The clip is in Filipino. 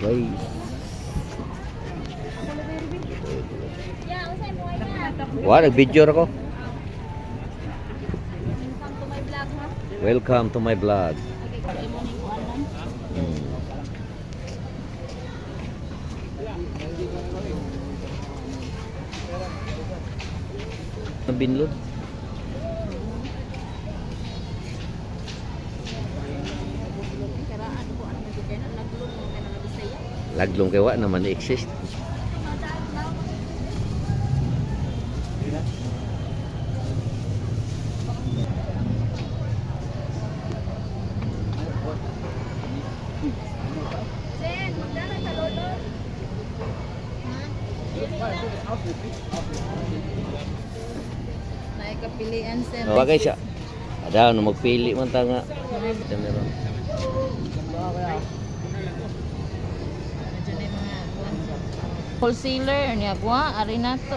guys. Wah, nag-video ako. Welcome to my vlog. Hmm. Nabinlod. Laglong kay wa naman exist. Naikapilian sir. Oh, siya. Ada no magpili man ta nga. Meron. Wholesaler niya kuha ari nato.